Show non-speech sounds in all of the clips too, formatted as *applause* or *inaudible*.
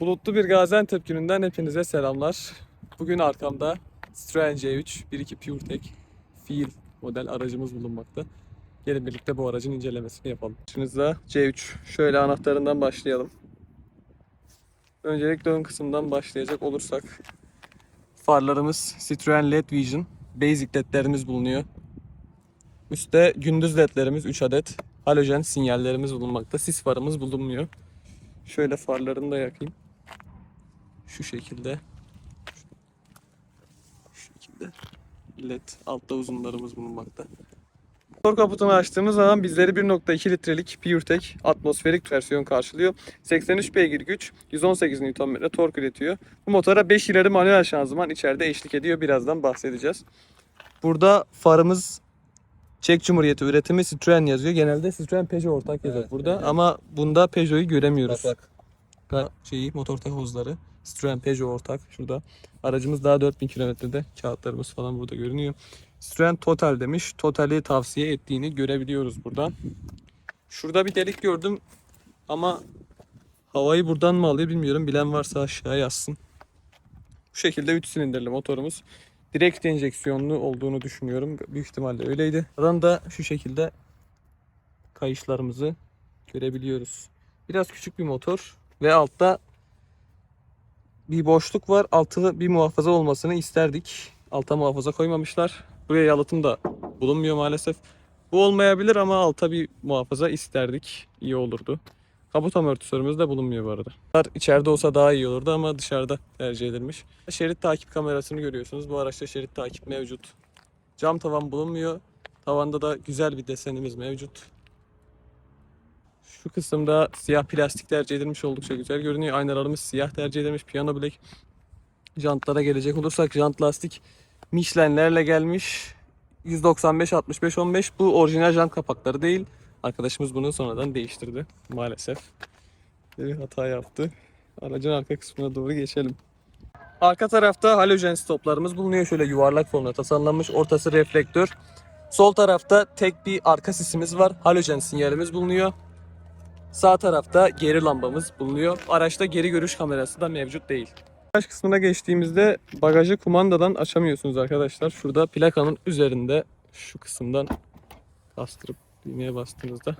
Bulutlu bir Gaziantep gününden hepinize selamlar. Bugün arkamda Citroen C3 1.2 PureTech Feel model aracımız bulunmakta. Gelin birlikte bu aracın incelemesini yapalım. Başınızda C3. Şöyle anahtarından başlayalım. Öncelikle ön kısımdan başlayacak olursak farlarımız Citroen LED Vision. Basic ledlerimiz bulunuyor. Üstte gündüz ledlerimiz 3 adet. Halojen sinyallerimiz bulunmakta. Sis farımız bulunmuyor. Şöyle farlarını da yakayım. Şu şekilde. Şu şekilde. LED altta uzunlarımız bulunmakta. Motor kaputunu açtığımız zaman bizleri 1.2 litrelik PureTech atmosferik versiyon karşılıyor. 83 beygir güç, 118 Nm tork üretiyor. Bu motora 5 ileri manuel şanzıman içeride eşlik ediyor. Birazdan bahsedeceğiz. Burada farımız Çek Cumhuriyeti üretimi Citroen yazıyor. Genelde Citroen Peugeot ortak yazar Evet, burada evet. ama bunda Peugeot'u göremiyoruz. Bak bak. Ga- şeyi motor takozları Citroen Peugeot ortak şurada. Aracımız daha 4000 kilometrede. Kağıtlarımız falan burada görünüyor. Citroen Total demiş. Total'i tavsiye ettiğini görebiliyoruz buradan. Şurada bir delik gördüm ama havayı buradan mı alıyor bilmiyorum. Bilen varsa aşağıya yazsın. Bu şekilde 3 silindirli motorumuz. Direkt enjeksiyonlu olduğunu düşünüyorum. Büyük ihtimalle öyleydi. Buradan da şu şekilde kayışlarımızı görebiliyoruz. Biraz küçük bir motor ve altta bir boşluk var. Altılı bir muhafaza olmasını isterdik. Alta muhafaza koymamışlar. Buraya yalıtım da bulunmuyor maalesef. Bu olmayabilir ama alta bir muhafaza isterdik. İyi olurdu. Kaput amortisörümüz de bulunmuyor bu arada. İçeride olsa daha iyi olurdu ama dışarıda tercih edilmiş. Şerit takip kamerasını görüyorsunuz. Bu araçta şerit takip mevcut. Cam tavan bulunmuyor. Tavanda da güzel bir desenimiz mevcut. Şu kısımda siyah plastik tercih edilmiş oldukça güzel görünüyor. Aynalarımız siyah tercih edilmiş. Piyano bilek. Jantlara gelecek olursak jant lastik Michelin'lerle gelmiş. 195 65 15 bu orijinal jant kapakları değil. Arkadaşımız bunu sonradan değiştirdi maalesef. Bir hata yaptı. Aracın arka kısmına doğru geçelim. Arka tarafta halojen stoplarımız bulunuyor. Şöyle yuvarlak formda tasarlanmış. Ortası reflektör. Sol tarafta tek bir arka sisimiz var. Halojen sinyalimiz bulunuyor. Sağ tarafta geri lambamız bulunuyor. Araçta geri görüş kamerası da mevcut değil. Bagaj kısmına geçtiğimizde bagajı kumandadan açamıyorsunuz arkadaşlar. Şurada plakanın üzerinde şu kısımdan bastırıp düğmeye bastığınızda.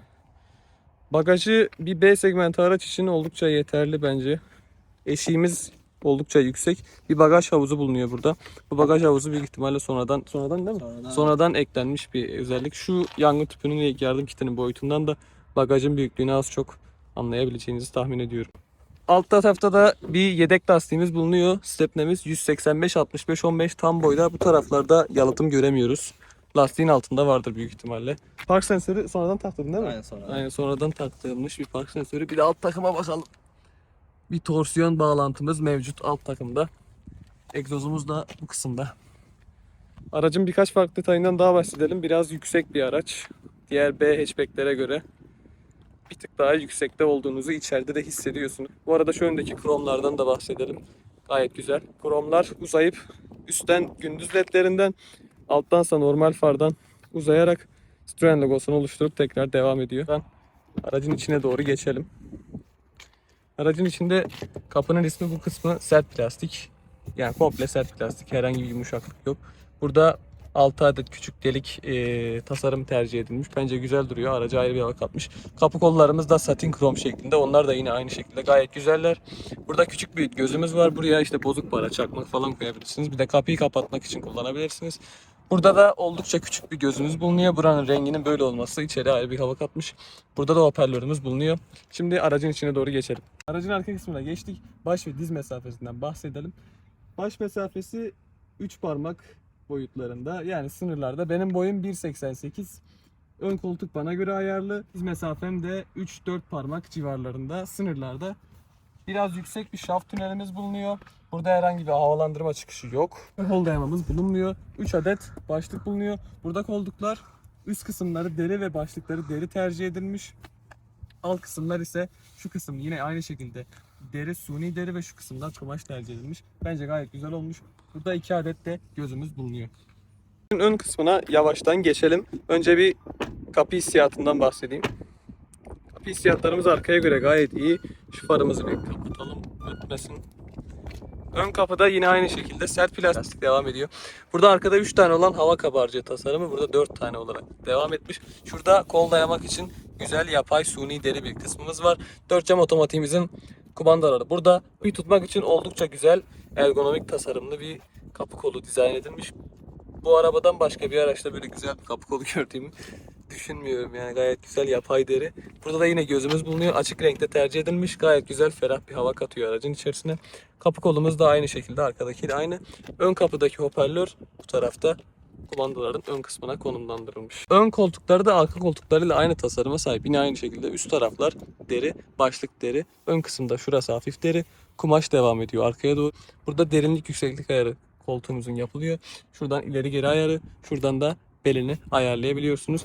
Bagajı bir B segmenti araç için oldukça yeterli bence. Eşiğimiz oldukça yüksek. Bir bagaj havuzu bulunuyor burada. Bu bagaj havuzu büyük ihtimalle sonradan sonradan değil mi? Sonradan- Sonradan eklenmiş bir özellik. Şu yangın tüpünün yardım kitinin boyutundan da bagajın büyüklüğünü az çok anlayabileceğinizi tahmin ediyorum. Alt tarafta da bir yedek lastiğimiz bulunuyor. Stepnemiz 185 65 15 tam boyda. Bu taraflarda yalıtım göremiyoruz. Lastiğin altında vardır büyük ihtimalle. Park sensörü sonradan taktın değil mi? Aynen sonra. Aynen sonradan taktırılmış bir park sensörü. Bir de alt takıma bakalım. Bir torsiyon bağlantımız mevcut alt takımda. Egzozumuz da bu kısımda. Aracın birkaç farklı detayından daha bahsedelim. Biraz yüksek bir araç. Diğer B hatchbacklere göre bir tık daha yüksekte olduğunuzu içeride de hissediyorsunuz. Bu arada şu öndeki kromlardan da bahsedelim. Gayet güzel. Kromlar uzayıp üstten gündüz ledlerinden alttansa normal fardan uzayarak Citroen logosunu oluşturup tekrar devam ediyor. Ben aracın içine doğru geçelim. Aracın içinde kapının ismi bu kısmı sert plastik. Yani komple sert plastik. Herhangi bir yumuşaklık yok. Burada 6 adet küçük delik e, tasarım tercih edilmiş. Bence güzel duruyor. Araca ayrı bir hava katmış. Kapı kollarımız da satin krom şeklinde. Onlar da yine aynı şekilde gayet güzeller. Burada küçük bir gözümüz var. Buraya işte bozuk para, çakmak falan koyabilirsiniz. Bir de kapıyı kapatmak için kullanabilirsiniz. Burada da oldukça küçük bir gözümüz bulunuyor. Buranın renginin böyle olması içeri ayrı bir hava katmış. Burada da hoparlörümüz bulunuyor. Şimdi aracın içine doğru geçelim. Aracın arka kısmına geçtik. Baş ve diz mesafesinden bahsedelim. Baş mesafesi 3 parmak boyutlarında. Yani sınırlarda. Benim boyum 1.88. Ön koltuk bana göre ayarlı. Diz mesafem de 3-4 parmak civarlarında. Sınırlarda. Biraz yüksek bir şaft tünelimiz bulunuyor. Burada herhangi bir havalandırma çıkışı yok. Kol dayamamız bulunmuyor. 3 adet başlık bulunuyor. Burada kolduklar üst kısımları deri ve başlıkları deri tercih edilmiş. Alt kısımlar ise şu kısım yine aynı şekilde deri, suni deri ve şu kısımdan kumaş tercih edilmiş. Bence gayet güzel olmuş. Burada iki adet de gözümüz bulunuyor. Ön kısmına yavaştan geçelim. Önce bir kapı hissiyatından bahsedeyim. Kapı hissiyatlarımız arkaya göre gayet iyi. Şu farımızı bir kapatalım. etmesin. Ön kapıda yine aynı şekilde sert plastik devam ediyor. Burada arkada 3 tane olan hava kabarcığı tasarımı burada 4 tane olarak devam etmiş. Şurada kol dayamak için güzel yapay suni deri bir kısmımız var. 4 cam otomatiğimizin kumandaları burada. Bir tutmak için oldukça güzel ergonomik tasarımlı bir kapı kolu dizayn edilmiş. Bu arabadan başka bir araçta böyle güzel bir kapı kolu *laughs* gördüğümü düşünmüyorum yani gayet güzel yapay deri. Burada da yine gözümüz bulunuyor. Açık renkte tercih edilmiş. Gayet güzel ferah bir hava katıyor aracın içerisine. Kapı kolumuz da aynı şekilde arkadakiyle aynı. Ön kapıdaki hoparlör bu tarafta kumandaların ön kısmına konumlandırılmış. Ön koltukları da arka koltuklarıyla aynı tasarıma sahip. Yine aynı şekilde üst taraflar deri, başlık deri. Ön kısımda şurası hafif deri. Kumaş devam ediyor arkaya doğru. Burada derinlik yükseklik ayarı koltuğumuzun yapılıyor. Şuradan ileri geri ayarı, şuradan da belini ayarlayabiliyorsunuz.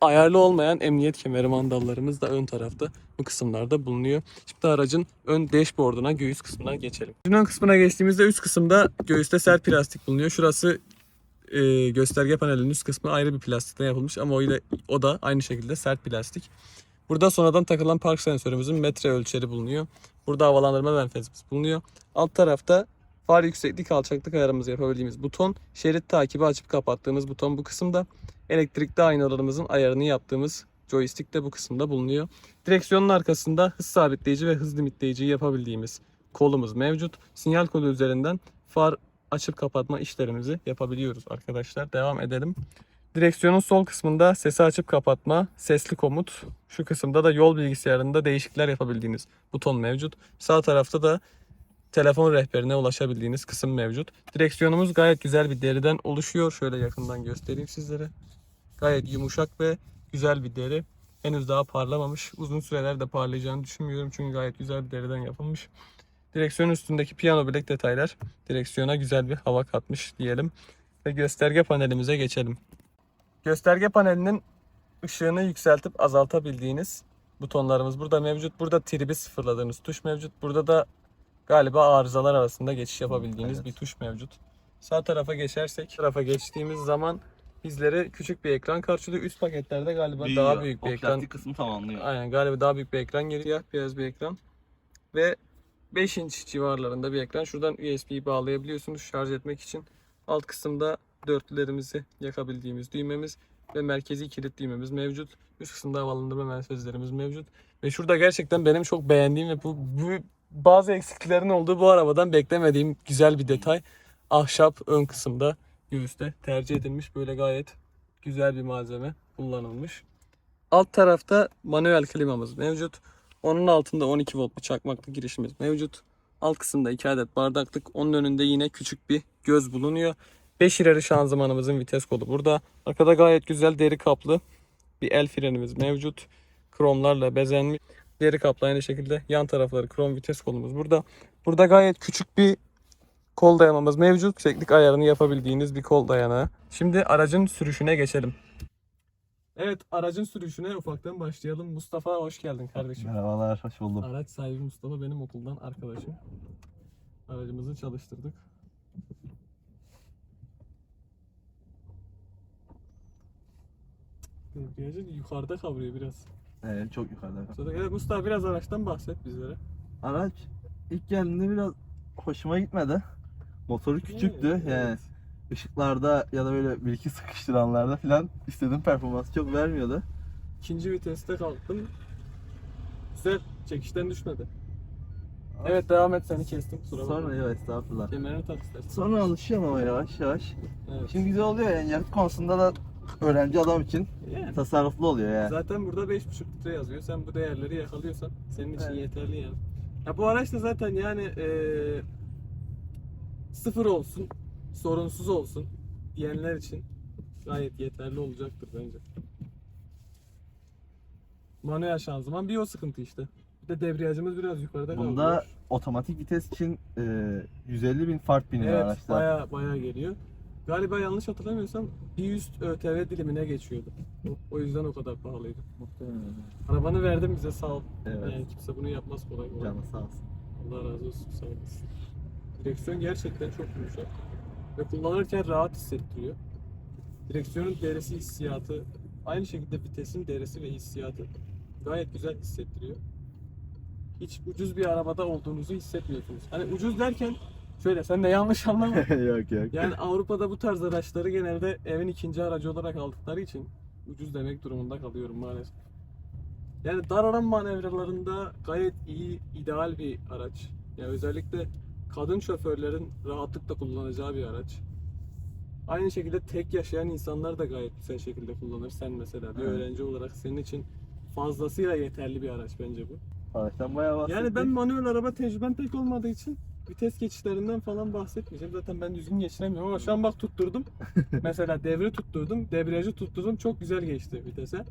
Ayarlı olmayan emniyet kemeri mandallarımız da ön tarafta bu kısımlarda bulunuyor. Şimdi aracın ön dashboard'una göğüs kısmına geçelim. Ön kısmına geçtiğimizde üst kısımda göğüste sert plastik bulunuyor. Şurası e, gösterge panelinin üst kısmı ayrı bir plastikten yapılmış ama o ile o da aynı şekilde sert plastik. Burada sonradan takılan park sensörümüzün metre ölçeri bulunuyor. Burada havalandırma menfezimiz bulunuyor. Alt tarafta far yükseklik alçaklık ayarımızı yapabildiğimiz buton, şerit takibi açıp kapattığımız buton bu kısımda. Elektrikli aynalarımızın ayarını yaptığımız joystick de bu kısımda bulunuyor. Direksiyonun arkasında hız sabitleyici ve hız limitleyici yapabildiğimiz kolumuz mevcut. Sinyal kolu üzerinden far açıp kapatma işlerimizi yapabiliyoruz arkadaşlar. Devam edelim. Direksiyonun sol kısmında sesi açıp kapatma, sesli komut. Şu kısımda da yol bilgisayarında değişiklikler yapabildiğiniz buton mevcut. Sağ tarafta da telefon rehberine ulaşabildiğiniz kısım mevcut. Direksiyonumuz gayet güzel bir deriden oluşuyor. Şöyle yakından göstereyim sizlere. Gayet yumuşak ve güzel bir deri. Henüz daha parlamamış. Uzun sürelerde parlayacağını düşünmüyorum çünkü gayet güzel bir deriden yapılmış. Direksiyon üstündeki piyano bilek detaylar direksiyona güzel bir hava katmış diyelim. Ve gösterge panelimize geçelim. Gösterge panelinin ışığını yükseltip azaltabildiğiniz butonlarımız burada mevcut. Burada tribi sıfırladığınız tuş mevcut. Burada da galiba arızalar arasında geçiş yapabildiğiniz Evet. bir tuş mevcut. Sağ tarafa geçersek, tarafa geçtiğimiz zaman bizleri küçük bir ekran karşılıyor. Üst paketlerde galiba daha büyük bir o ekran. kısmı tamamlıyor. Aynen galiba daha büyük bir ekran geliyor. Beyaz bir ekran. Ve 5 inç civarlarında bir ekran. Şuradan USB'yi bağlayabiliyorsunuz şarj etmek için. Alt kısımda dörtlülerimizi yakabildiğimiz düğmemiz ve merkezi kilit düğmemiz mevcut. Üst kısımda havalandırma menfezlerimiz mevcut. Ve şurada gerçekten benim çok beğendiğim ve bu, bu bazı eksiklerin olduğu bu arabadan beklemediğim güzel bir detay. Ahşap ön kısımda göğüste tercih edilmiş. Böyle gayet güzel bir malzeme kullanılmış. Alt tarafta manuel klimamız mevcut. Onun altında 12 volt bir çakmaklı girişimiz mevcut. Alt kısımda 2 adet bardaklık. Onun önünde yine küçük bir göz bulunuyor. 5 ileri şanzımanımızın vites kolu burada. Arkada gayet güzel deri kaplı bir el frenimiz mevcut. Kromlarla bezenmiş. Deri kaplı aynı şekilde yan tarafları krom vites kolumuz burada. Burada gayet küçük bir kol dayamamız mevcut. Yükseklik ayarını yapabildiğiniz bir kol dayanağı. Şimdi aracın sürüşüne geçelim. Evet aracın sürüşüne ufaktan başlayalım. Mustafa hoş geldin kardeşim. Merhabalar, hoş buldum. Araç sahibi Mustafa benim okuldan arkadaşım. Aracımızı çalıştırdık. Debriyajı yukarıda kavrıyor biraz. Evet, çok yukarıda. Evet, Mustafa biraz araçtan bahset bizlere. Araç ilk geldiğinde biraz hoşuma gitmedi. Motoru küçüktü. Evet, Yani evet. Işıklarda ya da böyle bir iki sıkıştıranlarda falan istediğim performansı çok vermiyordu. İkinci viteste kalktım. Güzel. Çekişten düşmedi. Evet devam et seni kestim. Kusura bakma. Sonra yok estağfurullah. Kemerini tak istersen. Sonra alışıyorum ama yavaş yavaş. Evet. Şimdi güzel oluyor yani yakıt konusunda da öğrenci adam için Yani. tasarruflu oluyor yani. Zaten burada 5.5 litre yazıyor. Sen bu değerleri yakalıyorsan senin için Evet. yeterli yani. Ya bu araç da zaten yani eee, sıfır olsun, sorunsuz olsun diyenler için gayet yeterli olacaktır bence. Manuel şanzıman bir o sıkıntı işte. Bir de debriyajımız biraz yukarıda Bunda kalıyor. otomatik vites için e, 150 bin fark biniyor Evet araçta. baya baya geliyor. Galiba yanlış hatırlamıyorsam bir üst ÖTV dilimine geçiyordu. O- yüzden o kadar pahalıydı. Muhtemelen. Arabanı verdim bize sağ ol. Evet. Yani kimse bunu yapmaz kolay kolay. Canı sağ olsun. Allah razı olsun sağ olasın. Direksiyon gerçekten çok yumuşak. Ve kullanırken rahat hissettiriyor. Direksiyonun derisi hissiyatı, aynı şekilde vitesin derisi ve hissiyatı gayet güzel hissettiriyor. hiç ucuz bir arabada olduğunuzu hissetmiyorsunuz. Hani ucuz derken şöyle sen de yanlış anlama. *laughs* yok yok. Yani Avrupa'da bu tarz araçları genelde evin ikinci aracı olarak aldıkları için ucuz demek durumunda kalıyorum maalesef. Yani dar alan manevralarında gayet iyi, ideal bir araç. Yani özellikle kadın şoförlerin rahatlıkla kullanacağı bir araç. Aynı şekilde tek yaşayan insanlar da gayet güzel şekilde kullanır. Sen mesela bir Evet. öğrenci olarak senin için fazlasıyla yeterli bir araç bence bu. Araçtan bayağı bahsettik. Yani ben manuel araba tecrübem pek olmadığı için vites geçişlerinden falan bahsetmeyeceğim. Zaten ben düzgün geçiremiyorum ama şu an bak tutturdum. *laughs* Mesela devri tutturdum, debriyajı tutturdum. Çok güzel geçti vitese.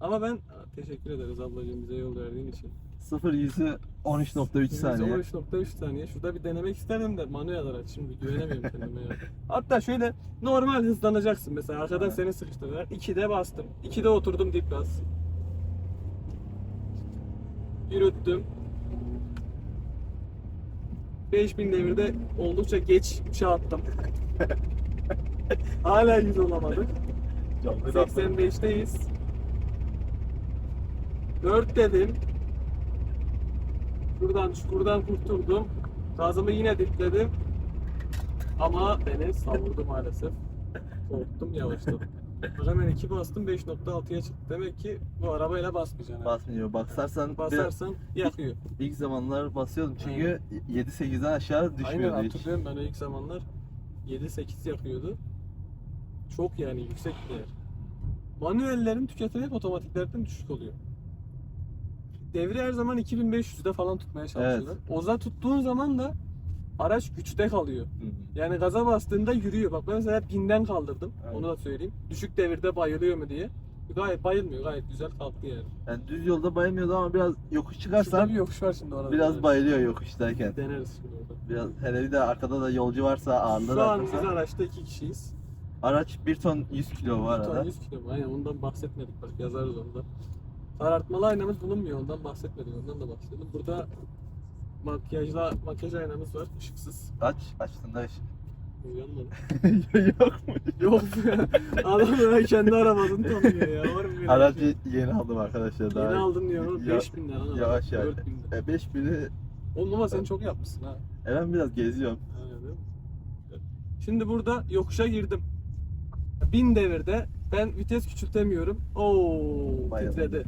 Ama ben teşekkür ederiz ablacığım bize yol verdiğin için. 0 100'ü 13.3 saniye. 13.3 saniye. Şurada bir denemek isterdim de manuel araç şimdi güvenemiyorum kendime ya. *laughs* Hatta şöyle normal hızlanacaksın mesela arkadan Evet. seni sıkıştırdılar. 2'de bastım. 2'de oturdum dip gaz. Yürüttüm. 5000 devirde oldukça geç uçağa attım. *laughs* Hala 100 olamadık. 85'teyiz. 4 dedim. Şuradan çukurdan kurtuldum. Gazımı yine dipledim. Ama beni savurdu maalesef. Korktum yavaşladım. Bak Hemen 2 bastım 5.6'ya çıktı. Demek ki bu arabayla basmayacaksın. ha. Basmıyor. Basarsan bir- Basarsan yakıyor. *laughs* ilk zamanlar basıyordum çünkü 7-8'den aşağı Aynen düşmüyordu hiç. hatırlıyorum ben o ilk zamanlar 7-8 yakıyordu. Çok yani yüksek değer. Manuellerin tüketimi hep otomatiklerden düşük oluyor. Devri her zaman 2500'de falan tutmaya çalışıyorlar. Oza tuttuğun zaman da araç güçte kalıyor. Hı hı. Yani gaza bastığında yürüyor. Bak ben mesela hep binden kaldırdım. Evet. Onu da söyleyeyim. Düşük devirde bayılıyor mu diye. Gayet bayılmıyor. Gayet güzel kalktı yani. Yani düz yolda bayılmıyordu ama biraz yokuş Şurada çıkarsan bir yokuş var şimdi orada. biraz bayılıyor yokuştayken. Deneriz şimdi orada. Biraz hele bir de arkada da yolcu varsa ağırlığı Şu da an biz artarsa. araçta iki kişiyiz. Araç 1 ton 100 kilo var Bir ton arada. 100 kilo mu? Aynen ondan bahsetmedik bak yazarız onda. Karartmalı aynamız bulunmuyor ondan bahsetmedik ondan da bahsedelim. Burada makyajla makyaj aynamız var ışıksız. Aç, açtığında ışık. Uyanmadı. *laughs* Yok mu? Yok *laughs* ya. Adam ya kendi arabasını tanımıyor ya. Var mı böyle Aracı yeni aldım arkadaşlar. Yeni aldın diyor ama Ya- 5000 lira. lan. Yavaş yani. 4000 lira. E, 5000'i Oğlum ama sen çok yapmışsın ha. e, ben biraz geziyorum. Değil mi? Şimdi burada yokuşa girdim. 1000 devirde ben vites küçültemiyorum. Oo Bayağı titredi.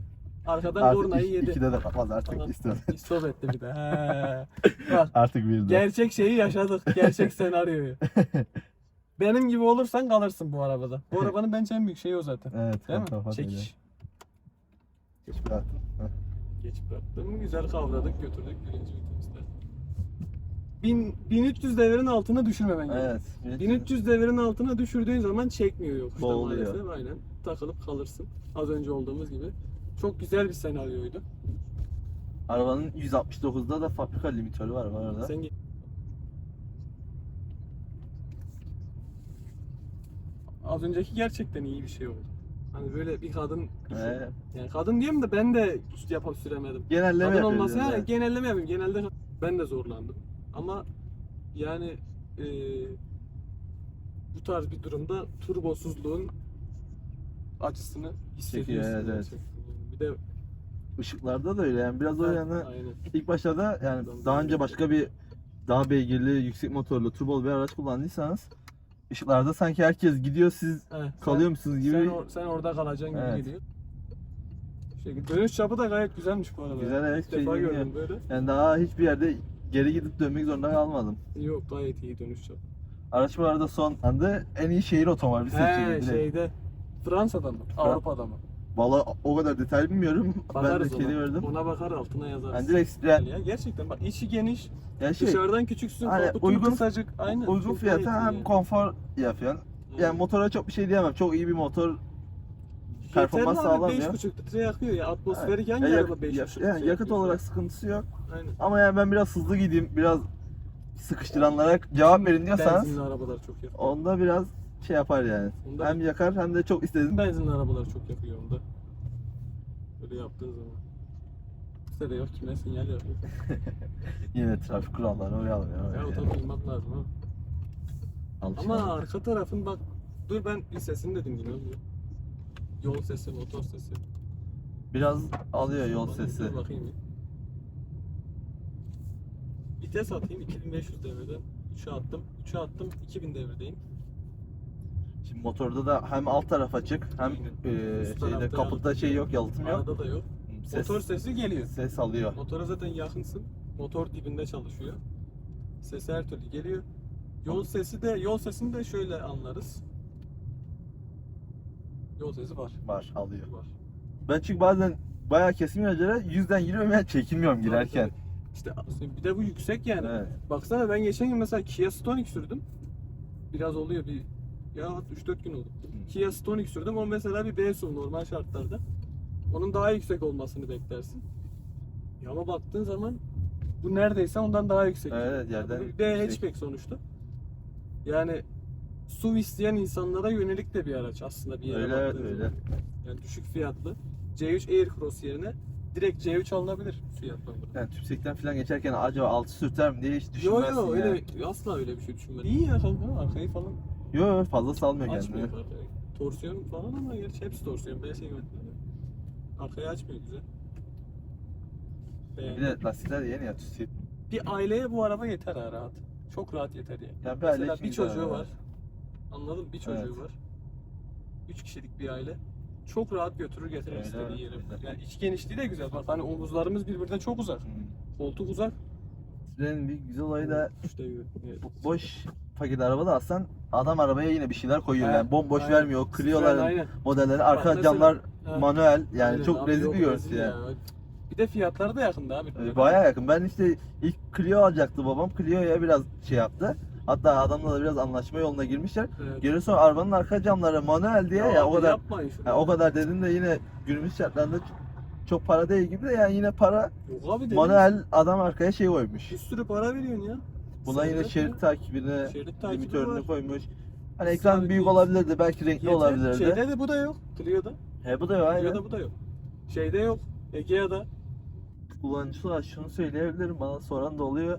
Arkadan Artık iki- yedi. ikide de kapaz artık Tamam. istiyorum. İstop etti bir de. He. *laughs* Bak Artık bir de. gerçek şeyi yaşadık. Gerçek senaryoyu. *laughs* Benim gibi olursan kalırsın bu arabada. Bu arabanın bence en büyük şeyi o zaten. Evet. Değil mi? kapat öyle. Çekiş. Geç bıraktım. Geç bıraktım. Güzel kavradık götürdük birinci viteste. 1000, 1300 devirin altına düşürmemen gerekiyor. Evet. 1300 devirin altına düşürdüğün zaman çekmiyor yokuşta Boğuluyor. maalesef. Aynen. Takılıp kalırsın. Az önce olduğumuz gibi. Çok güzel bir senaryoydu. Arabanın 169'da da fabrika limitörü var bu arada. Sen git. Az önceki gerçekten iyi bir şey oldu. Hani böyle bir kadın düşün. Ee, Yani kadın diyeyim de ben de yapıp süremedim. genelleme Kadın olmasa yani. ha, genelleme yapayım. Genelde ben de zorlandım. Ama yani e, bu tarz bir durumda turbosuzluğun acısını hissediyorsun. evet, evet. De Işıklarda da öyle yani biraz o yani aynen. ilk başlarda yani daha önce başka bir daha beygirli yüksek motorlu turbolu bir araç kullandıysanız ışıklarda sanki herkes gidiyor siz sen- kalıyor musunuz gibi Sen, or- sen orada kalacaksın gibi Evet. geliyor. Şey, dönüş çapı da gayet güzelmiş bu arada. Güzel, evet, İlk defa şey gördüm böyle. yani daha hiçbir yerde geri gidip dönmek zorunda kalmadım. Yok gayet iyi dönüş çapı. Araç bu arada son anda en iyi şehir otomobili seçildi. He direkt. şeyde Fransa'da mı? Avrupa'da mı? Valla o kadar detay bilmiyorum. *laughs* ben de Bakarız kedi verdim. Ona bakar altına yazarız. Yani direkt yani, ya. Gerçekten bak içi geniş, yani şey dışarıdan küçüksün, Hani uygun- kısacık. Aynen. uygun fiyata hem yani. konfor yapıyorsun. Yani Aynen. motora çok bir şey diyemem. Çok iyi bir motor. performans sağlam ya. 5,5 litre yakıyor ya. Atmosferik hangi Ya, araba yak- 5,5 ya- litre yani yakıt yakıyor? olarak sıkıntısı yok. Aynen. Ama yani ben biraz hızlı gideyim, biraz sıkıştıranlara cevap verin diyorsanız Benzinli arabalar çok yakıyor. onda biraz şey yapar yani. Onda Hem yakar hem de çok istediğin benzinli arabalar çok yakıyor onda. Böyle yaptığın zaman. Size de yok kime sinyal yapıyor. *laughs* yine trafik kurallarına uyalım ya. Ya o tabii uymak lazım ha. Alışkanlık. Ama arka tarafın bak dur ben bir sesini de dinliyorum. Yol sesi, motor sesi. Biraz alıyor yol Bakayım, sesi. dur Bakayım bir. Vites atayım 2500 devirden 3'e attım. 3'e attım 2000 devirdeyim. Şimdi motorda da hem alt taraf açık hem e, Üst şeyde tarafta kaputta şey yok, yalıtım yok. Arada da yok. Ses, Motor sesi geliyor. ses alıyor. Motora zaten yakınsın. Motor dibinde çalışıyor. Sesi her türlü geliyor. Yol sesi de yol sesini de şöyle anlarız. Yol sesi var. Var, alıyor. Var. Ben çünkü bazen bayağı kesim virajlara yüzden giriyorum ya çekinmiyorum girerken. Tabii, tabii. İşte bir de bu yüksek yani. Evet. Baksana ben geçen gün mesela Kia Stonic sürdüm. Biraz oluyor bir ya 3-4 gün oldu. Kia Stonic sürdüm. O mesela bir B SUV normal şartlarda. Onun daha yüksek olmasını beklersin. Ya ama baktığın zaman bu neredeyse ondan daha yüksek. Evet, yerden bir B yüksek. hatchback sonuçta. Yani SUV isteyen insanlara yönelik de bir araç aslında bir yere Öyle evet baktığın öyle. zaman. Yani düşük fiyatlı. C3 Aircross yerine direkt C3 alınabilir fiyatla. Yani tüpsekten falan geçerken acaba altı sürter mi diye hiç düşünmezsin yo yani. öyle asla öyle bir şey düşünmedim. İyi ya kanka arkayı falan Yo yo fazla salmıyor açmıyor kendini. arkayı. Torsiyon falan ama gerçi hepsi torsiyon. B segmentleri. Arkayı açmıyor güzel. Bir Beğendim. de lastikler yeni ya tüsü. Bir aileye bu araba yeter ha rahat. Çok rahat yeter yani. Ya bir aile Mesela için bir güzel çocuğu araba. var. Anladın mı? Bir çocuğu Evet. var. Üç kişilik bir aile. Çok rahat götürür getirir Öyle, istediği yere. Yani iç genişliği de güzel. Bak hani omuzlarımız birbirine çok uzak. Hmm. Koltuk uzak. Trenin bir güzel olayı da İşte evet. bo- boş paket araba da alsan adam arabaya yine bir şeyler koyuyor Evet, yani bomboş aynen. vermiyor. Clio'ların aynen. modelleri arka mesela- camlar Ha. manuel yani Aynen çok abi, rezil yok, bir görüntü ya. Bir de fiyatları da yakında abi. Ee, Bayağı yakın. Ben işte ilk Clio alacaktı babam. Clio'ya biraz şey yaptı. Hatta adamla da biraz anlaşma yoluna girmişler. Evet. Geri sonra arabanın arka camları manuel diye ya, o abi kadar Yapmayın şunu. o kadar dedim de yine günümüz şartlarında çok, çok para değil gibi de yani yine para Yok abi dedim. manuel adam arkaya şey koymuş. Bir sürü para veriyorsun ya. Buna yine şerit takibine Şerit takibi limitörünü var. koymuş. Hani ekran Sabit büyük olabilirdi, belki renkli Yeter. olabilirdi. Şeyde de bu da yok. Clio'da. He bu da yok aynen. Clio'da bu da yok. Şeyde yok. Egea'da. Kullanıcılar şunu söyleyebilirim bana soran da oluyor.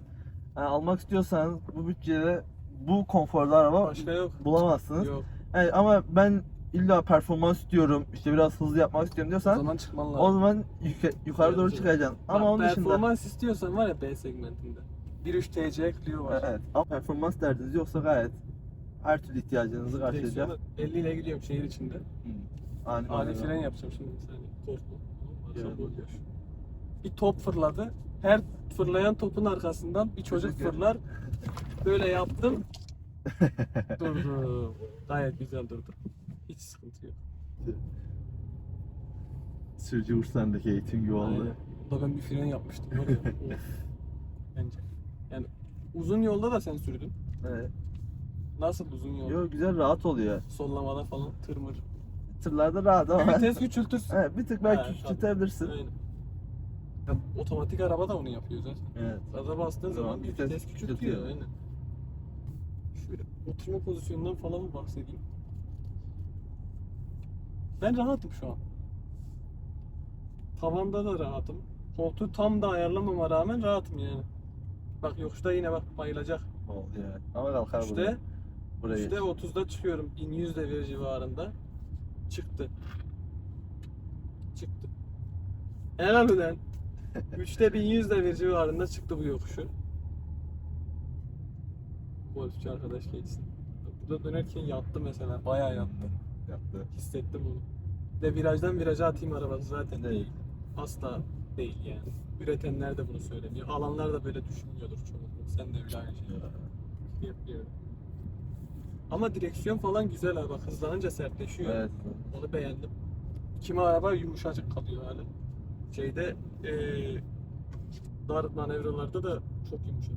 Yani almak istiyorsanız bu bütçede bu konforda araba Başka yok. bulamazsınız. Yok. Yani ama ben illa performans istiyorum, işte biraz hızlı yapmak istiyorum O diyorsan zaman çıkman lazım. o zaman yuka- yukarı doğru Evet. çıkacaksın. Bak, Ama onun dışında Performans istiyorsan var ya B segmentinde. 1.3 TC Clio var. evet. Ama performans derdiniz yoksa gayet her türlü ihtiyacınızı karşılayacak. Direksiyonda 50 ile gidiyorum şehir içinde. Ani, Ani fren yapacağım şimdi bir saniye. Korkma. Oluyor. Bir top fırladı. Her fırlayan topun arkasından bir çocuk fırlar. Böyle yaptım. *laughs* durdu. Gayet güzel durdu. Hiç sıkıntı yok. Sürücü kurslarındaki eğitim oldu. Aynen. Burada ben bir fren yapmıştım var ya. *laughs* of. Bence. Yani uzun yolda da sen sürdün. Evet. Nasıl uzun yol? Yo güzel rahat oluyor. Sollamada falan tırmır. Tırlarda rahat ama vites küçültürsün. evet, bir tık belki Ha, küçültebilirsin. Aynen. Ya, otomatik araba da onu yapıyor zaten. Evet. Gaza bastığın Tamam, zaman bir vites vites, küçültüyor. küçültüyor. Aynen. Şöyle oturma pozisyonundan falan mı bahsedeyim? Ben rahatım şu an. Tavanda da rahatım. Koltuğu tam da ayarlamama rağmen rahatım yani. Bak yokuşta yine bak bayılacak. Oluyor. Ama kalkar İşte buraya. İşte geç. 30'da çıkıyorum. 1100 devir civarında. Çıktı. Çıktı. Helal ulan. 3'te 1100 devir civarında çıktı bu yokuşu. Golfçü arkadaş geçsin. Burada dönerken yattı mesela. Bayağı yattı. Yaptı. Hissettim onu. Ve virajdan viraja atayım arabası zaten değil. Asla değil yani. Üretenler de bunu söylemiyor. Alanlar da böyle düşünmüyordur çoğunlukla. Sen de öyle aynı şey. Ama direksiyon falan güzel abi. Bak hızlanınca sertleşiyor. Evet. Onu beğendim. Kimi araba yumuşacık kalıyor hala. Şeyde eee dar manevralarda da çok yumuşak.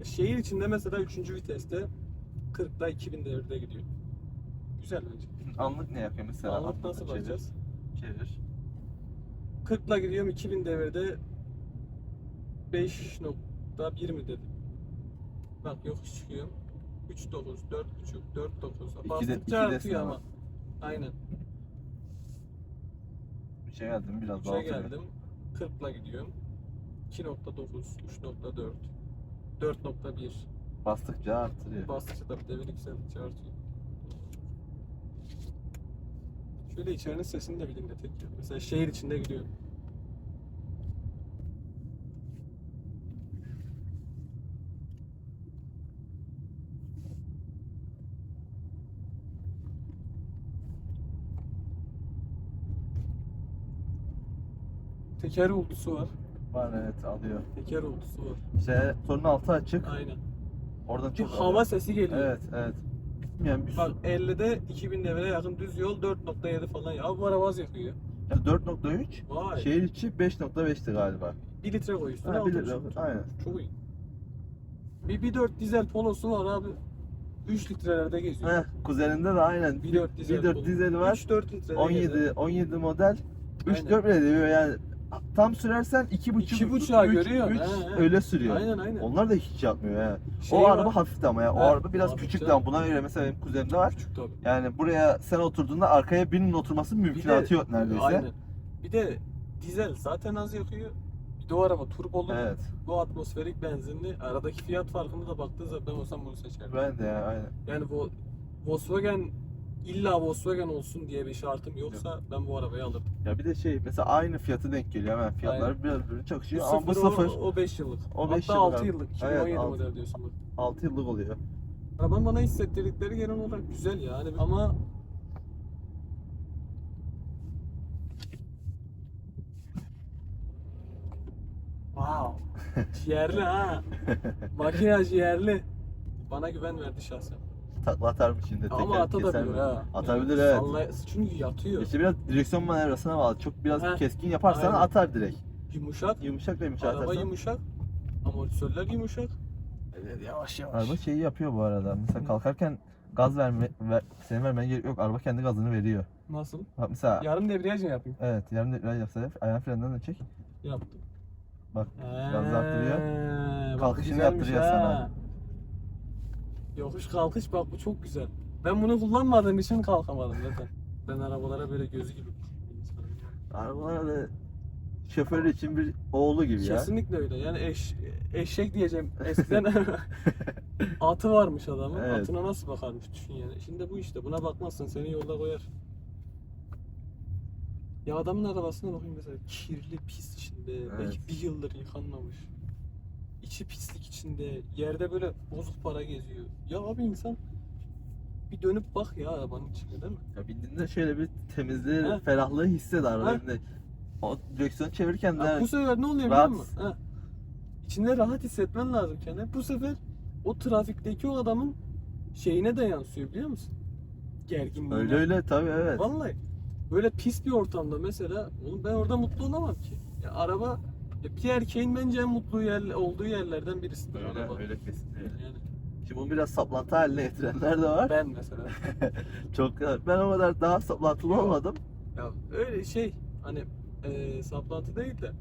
E, Şehir içinde mesela 3. viteste 40'da 2000 devirde gidiyor. Güzel bence. Anlık ne yapıyor mesela? Anlık Anlık nasıl çevir, bakacağız? Çevir. 40'la gidiyorum 2000 devirde 5.1 mi dedim. Bak yokuş çıkıyorum. 3.9, 4.5, 4.9. İkide- Bastıkça artıyor ama. Aynen. Bir şey geldim biraz daha. 3'e oturuyor. geldim. 40'la gidiyorum. 2.9, 3.4, 4.1. Bastıkça artırıyor. Bastıkça da devir yükseldikçe artıyor. Böyle içerinin sesini de bir dinletek. Mesela şehir içinde gidiyorum. Teker uğultusu var. Var evet alıyor. Teker uğultusu var. İşte torunun altı açık. Aynen. Oradan Bir çok alıyor. hava sesi geliyor. Evet evet. Yani bir Bak 50'de 2000 devre yakın düz yol 4.7 falan ya. Bu araba az yakıyor. Ya 4.3 Vay. şehir içi 5.5'ti galiba. 1 litre koy üstüne. Ha, bir altı litre, buçuk. aynen. Çok iyi. Bir 1.4 dizel polosu var abi. 3 litrelerde geziyor. Heh, kuzeninde de aynen. 1.4 dizel 1.4 polo. dizeli var. 3-4 litrede 17 17 model. 3 Aynen. 4 bile diyor yani. Tam sürersen 2.5 İki buçuğa üç- görüyor. üç He, he. öyle sürüyor. Aynen aynen. Onlar da hiç yapmıyor ya. Şey o var, araba hafifti ama ya. O He, araba biraz hafif canım. ama buna göre mesela benim kuzenimde var. Küçük tabii. Yani buraya sen oturduğunda arkaya birinin oturması mümkünatı yok neredeyse. Aynen. Bir de dizel zaten az yakıyor. Bir de o araba turbolu. Evet. Bu atmosferik benzinli. Aradaki fiyat farkını da baktığın zaman ben olsam bunu seçerdim. Ben de ya aynen. Yani bu Volkswagen illa Volkswagen olsun diye bir şartım yoksa ben bu arabayı alırdım. Ya bir de şey mesela aynı fiyatı denk geliyor hemen fiyatlar Aynen. biraz Bu çakışıyor ama bu sıfır, o, o 5 yıllık. O beş Hatta yıllık 6 abi. yıllık. Evet, 2017 altı. model diyorsun bak. 6 yıllık oluyor. Arabanın bana hissettirdikleri genel olarak güzel yani ama Wow. *laughs* Ciğerli ha. Makine ciğerli. Bana güven verdi şahsen. Takla atar mı şimdi? Ama teker keser atabilir mi? ha. Atabilir evet. sallay- çünkü yatıyor. İşte biraz direksiyon manevrasına bağlı. Çok biraz Heh, keskin yaparsan aynen. atar direkt. Yumuşak. Yumuşak ve yumuşak Araba atarsan. yumuşak. Amortisörler yumuşak. Evet, yavaş yavaş. Araba şeyi yapıyor bu arada. Mesela kalkarken gaz verme, ver, senin vermen gerek yok. Araba kendi gazını veriyor. Nasıl? Bak mesela Yarım debriyaj mı yapayım? evet yarım deklar yapsa da ayağın freninden de çek. Yaptım. Bak Ee, gazı arttırıyor. Kalkışını yaptırıyor ha. sana. Yokuş kalkış bak bu çok güzel. Ben bunu kullanmadığım için kalkamadım zaten. Ben arabalara böyle gözü gibi. Arabalar da şoför için bir oğlu gibi ya. Kesinlikle öyle. Yani eş, eşek diyeceğim. *laughs* Eskiden *laughs* atı varmış adamın. Evet. Atına nasıl bakarmış düşün yani. Şimdi bu işte. Buna bakmazsın seni yolda koyar. Ya adamın arabasına bakayım mesela kirli pis içinde. Belki Evet. bir yıldır yıkanmamış. İçi pislik içinde. Yerde böyle bozuk para geziyor. Ya abi insan bir dönüp bak ya arabanın içine değil mi? Ya bindiğinde şöyle bir temizliği, Heh. ferahlığı hisseder arabada. O direksiyonu çevirirken de Ya bu sefer ne oluyor biliyor rahat. musun? Ha. İçinde rahat hissetmen lazım kendini. Bu sefer o trafikteki o adamın şeyine de yansıyor biliyor musun? Gerginliğine. öyle öyle tabii evet. Vallahi böyle pis bir ortamda mesela oğlum ben orada mutlu olamam ki. Ya araba ya bir erkeğin bence en mutlu yer, olduğu yerlerden birisidir Öyle araba. öyle kesin öyle. Yani Şimdi bunu biraz saplantı haline getirenler de var. ben mesela. *laughs* Çok ben o kadar daha saplantılı Yok. olmadım. ya öyle şey hani e, saplantı değil de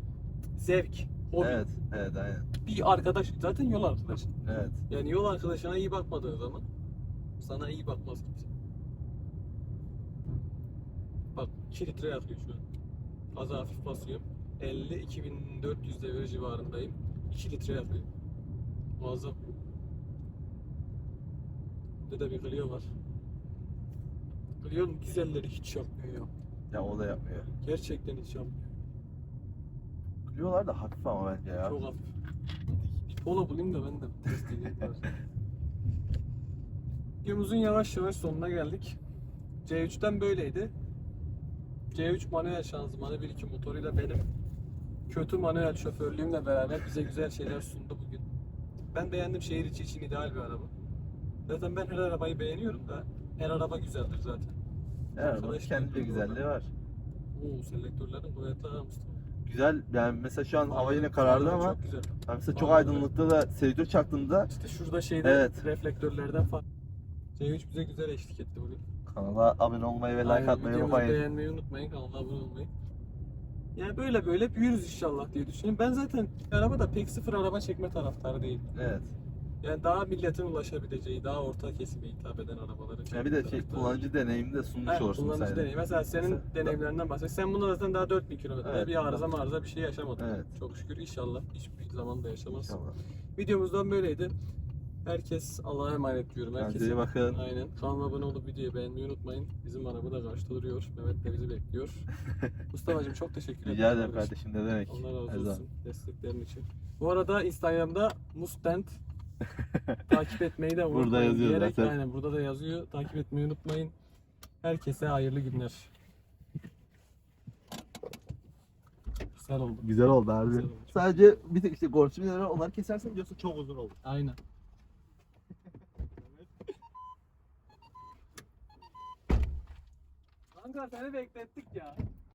zevk, hobi. Evet, evet aynen. Bir arkadaş zaten yol arkadaşı. Evet. Yani yol arkadaşına iyi bakmadığın zaman sana iyi bakmaz kimse. Bak 2 litre yakıyor şu an. Az hafif basıyorum. 50 2400 devir civarındayım. 2 litre yakıyor. Muazzam. Burada da bir Clio var. Clio'nun güzelleri hiç yapmıyor ya. Ya o da yapmıyor. Gerçekten hiç yapmıyor. Clio'lar da hafif ama bence ya. Çok hafif. Bir polo bulayım da ben de test edeyim. Videomuzun yavaş yavaş sonuna geldik. C3'ten böyleydi. C3 manuel şanzımanı 1.2 motoruyla benim kötü manuel şoförlüğümle beraber bize güzel şeyler sundu bugün. Ben beğendim şehir içi için ideal bir araba. Zaten ben her arabayı beğeniyorum da her araba güzeldir zaten. Her Arkadaş kendi memnun güzelliği var. Oo selektörlerin ha Mustafa. Güzel yani mesela şu an hava yine karardı ama Çok güzel. ben mesela çok Vallahi aydınlıkta da selektör çaktığımda İşte şurada şeyde Evet. reflektörlerden falan. C3 bize güzel eşlik etti bugün. kanala abone olmayı ve like Aynen, atmayı videomuzu unutmayın. beğenmeyi unutmayın. Kanala abone olmayı. Yani böyle böyle büyürüz inşallah diye düşünüyorum. Ben zaten araba da pek sıfır araba çekme taraftarı değilim. Evet. Yani daha milletin ulaşabileceği, daha orta kesime hitap eden arabaları Ya bir de şey kullanıcı deneyimini de sunmuş Evet, olursun kullanıcı sayede. deneyimi. Mesela senin Mesela- deneyimlerinden bahset. Sen bunda zaten daha 4000 kilometre. Evet. Bir arıza marıza bir şey yaşamadın. Evet. Çok şükür inşallah hiçbir zaman da yaşamazsın. İnşallah. Videomuzdan böyleydi. Herkes Allah'a emanet diyorum. Kendinize Herkese iyi bakın. Aynen. Kanala abone olup videoyu beğenmeyi unutmayın. Bizim araba da karşıda duruyor. Mehmet de bizi bekliyor. *laughs* Mustafa'cığım çok teşekkür ederim. Rica ederim kardeşim ne demek. Allah Her razı zaman. olsun desteklerin için. Bu arada Instagram'da Mustend *laughs* takip etmeyi de unutmayın Burada yazıyor diyerek, zaten. Aynen burada da yazıyor. Takip etmeyi unutmayın. Herkese hayırlı günler. Güzel oldu. Güzel oldu abi. Güzel oldu. Sadece bir tek işte gorçimileri onları kesersen diyorsun çok uzun oldu. Aynen. Kanka seni beklettik ya.